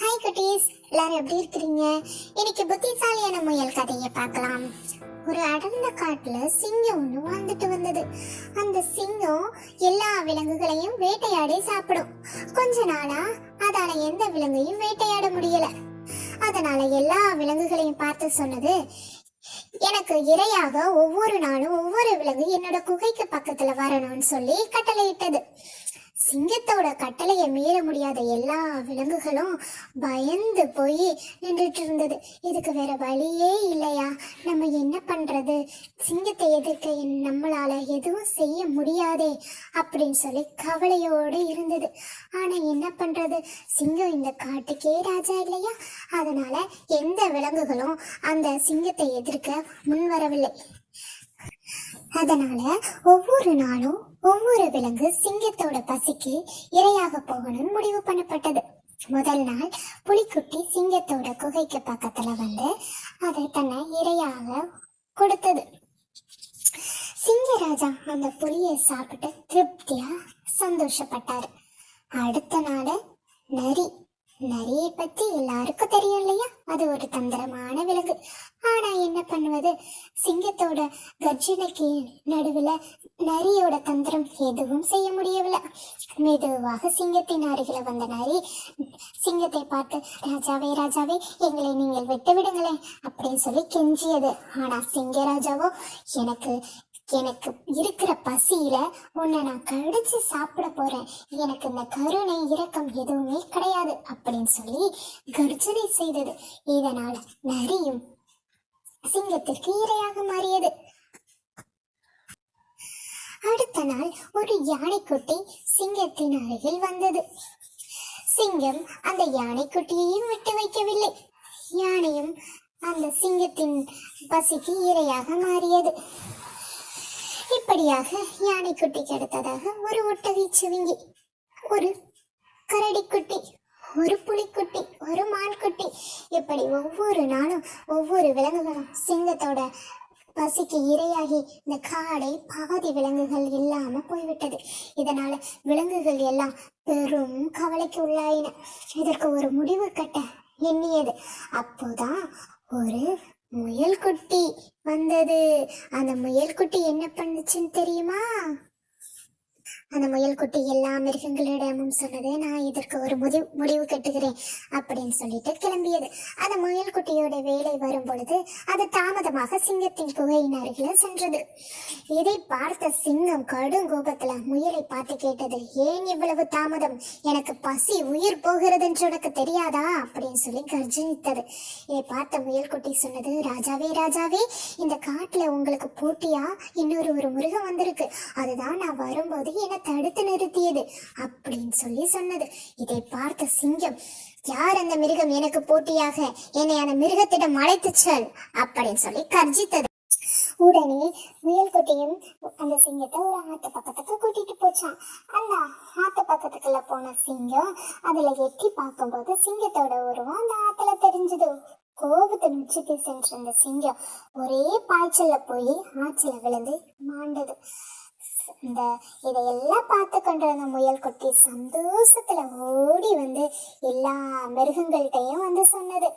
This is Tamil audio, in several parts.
ஹாய் குட்டீஸ். எல்லாரும் எப்படி இருக்கிறீங்க? இன்னைக்கு புத்திசாலியான முயல் கதையை பார்க்கலாம். ஒரு அடர்ந்த காட்டுல சிங்கம் ஒன்று வாழ்ந்துட்டு வந்தது. அந்த சிங்கம் எல்லா விலங்குகளையும் வேட்டையாடி சாப்பிடும். கொஞ்ச நாளா அதால எந்த விலங்கையும் வேட்டையாட முடியல. அதனால எல்லா விலங்குகளையும் பார்த்து சொன்னது எனக்கு இரையாக ஒவ்வொரு நாளும் ஒவ்வொரு விலங்கு என்னோட குகைக்கு பக்கத்துல வரணும்னு சொல்லி கட்டளையிட்டது. சிங்கத்தோட கட்டளையை மீற முடியாத எல்லா விலங்குகளும் பயந்து போய் நின்றுட்டு இருந்தது. இதுக்கு வேற வழியே இல்லையா? நம்ம என்ன பண்றது? சிங்கத்தை எதிர்க்க நம்மளால எதுவும் செய்ய முடியாதே அப்படின்னு சொல்லி கவலையோடு இருந்தது. ஆனா என்ன பண்றது? சிங்கம் இந்த காட்டுக்கே ராஜா இல்லையா? அதனால எந்த விலங்குகளும் அந்த சிங்கத்தை எதிர்க்க முன் வரவில்லை அதனால ஒவ்வொரு நாளும் ஒவ்வொரு விலங்கு சிங்கத்தோட பசிக்கு இரையாக போகணும்னு முடிவு பண்ணப்பட்டது. முதல் நாள் புலிக்குட்டி சிங்கத்தோட குகைக்கு பக்கத்துல வந்து அதை தன்னை இரையாக கொடுத்தது. சிங்கராஜா அந்த புலியை சாப்பிட்டு திருப்தியா சந்தோஷப்பட்டாரு அடுத்த நாள் நரி நரியை பத்தி எல்லாருக்கும் தெரியும் இல்லையா அது ஒரு தந்திரமான விலங்கு ஆனா என்ன பண்ணுவது சிங்கத்தோட கர்ஜனைக்கு நடுவுல நரியோட தந்திரம் எதுவும் செய்ய முடியவில்லை. மெதுவாக சிங்கத்தின் அருகில வந்த நரி சிங்கத்தை பார்த்து ராஜாவே ராஜாவே எங்களை நீங்கள் விட்டு விடுங்களேன் அப்படின்னு சொல்லி கெஞ்சியது. ஆனா சிங்கராஜாவோ எனக்கு எனக்கு இருக்கிற பசியில உன்னை நான் கடிச்சு சாப்பிட போறேன். எனக்கு இந்த கருணை இரக்கம் எதுவுமே கிடையாது அப்படின்னு சொல்லி கர்ஜனை செய்தது. இதனால் நரியும் சிங்கத்திற்கு இரையாக மாறியது. அடுத்த நாள் ஒரு யானைக்குட்டி சிங்கத்தின் அருகில் வந்தது. சிங்கம் அந்த யானைக்குட்டியையும் விட்டு வைக்கவில்லை. யானையும் அந்த சிங்கத்தின் பசிக்கு இரையாக மாறியது. இப்படியாக யானைக்குட்டி கிடைத்ததாக ஒரு ஒட்டகை சிவிங்கி ஒரு கரடிக்குட்டி ஒரு புலிக்குட்டி ஒரு மான்குட்டி. இப்படி ஒவ்வொரு நாளும் ஒவ்வொரு விலங்குகளும் சிங்கத்தோட பசிக்கு இரையாகி இந்த காடை பாதி விலங்குகள் இல்லாம போய்விட்டது. இதனால விலங்குகள் எல்லாம் பெரும் கவலைக்கு உள்ளாயின. இதற்கு ஒரு முடிவு கட்ட எண்ணியது. அப்போதான் ஒரு முயல் குட்டி வந்தது. அந்த முயல் குட்டி என்ன பண்ணுச்சுன்னு தெரியுமா? அந்த முயல் குட்டி எல்லா மிருகங்களிடமும் சொன்னது நான் இதற்கு ஒரு முடிவு முடிவு கட்டுகிறேன் அப்படின்னு சொல்லிட்டு கிளம்பியது. அந்த முயல் குட்டியோட வேலை வரும் பொழுது அது தாமதமாக சிங்கத்தின் குகையின் அருகில சென்றது. இதை பார்த்த சிங்கம் கடும் கோபத்துல முயலை பார்த்து கேட்டது ஏன் இவ்வளவு தாமதம்? எனக்கு பசி உயிர் போகிறது என்று உனக்கு தெரியாதா? அப்படின்னு சொல்லி கர்ஜனித்தது. இதை பார்த்த முயல் குட்டி சொன்னது ராஜாவே ராஜாவே இந்த காட்டுல உங்களுக்கு போட்டியா? இன்னொரு ஒரு மிருகம் வந்திருக்கு. அதுதான் நான் வரும்போது எனக்கு தடுத்து நிறுத்தியது அப்படின்னு சொல்லி சொன்னது. இதை பார்த்த சிங்கம் யார் அந்த மிருகம் எனக்கு போட்டியாக? என்னை அந்த மிருகத்திடம் அழைத்து செல் அப்படின்னு சொல்லி கர்ஜித்தது. உடனே முயல்குட்டியும் அந்த சிங்கத்தை ஒரு ஆத்து பக்கத்துக்கு கூட்டிட்டு போச்சான் அந்த ஆத்து பக்கத்துக்குள்ள போன சிங்கம் அதுல எட்டி பார்க்கும்போது சிங்கத்தோட உருவம் அந்த ஆத்துல தெரிஞ்சது. கோபத்தின் உச்சிக்கு சென்றிருந்த சிங்கம் ஒரே பாய்ச்சல்ல போய் ஆற்றுல விழுந்து மாண்டது. இந்த இதையெல்லாம் பார்த்து கொண்டிருந்த முயல் குட்டி சந்தோஷத்துல ஓடி வந்து எல்லா மிருகங்கள்கிட்டையும் வந்து சொன்னது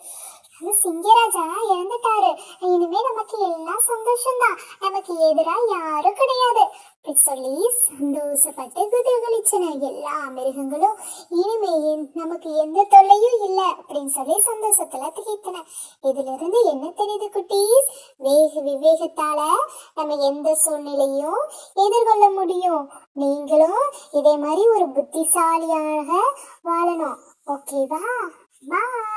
சிங்கராஜா இறந்துட்டாரு. இனிமே நமக்கு எல்லாம் சந்தோஷம்தான். நமக்கு எதிரா யாரும் கிடையாது. அப்படி சொல்லி சந்தோஷப்பட்டு குதூகலிச்சன எல்லா மிருகங்களும் இனிமே நமக்கு எந்த தொல்லையும் இல்லை அப்படின்னு சொல்லி சந்தோஷத்துல திகைத்தன. இதுல இருந்து என்ன தெரியுது குட்டீஸ் வேக விவேகத்தால நம்ம எந்த சூழ்நிலையும் எதிர்கொள்ள முடியும். நீங்களும் இதே மாதிரி ஒரு புத்திசாலியாக வாழணும். ஓகேவா? பாய்.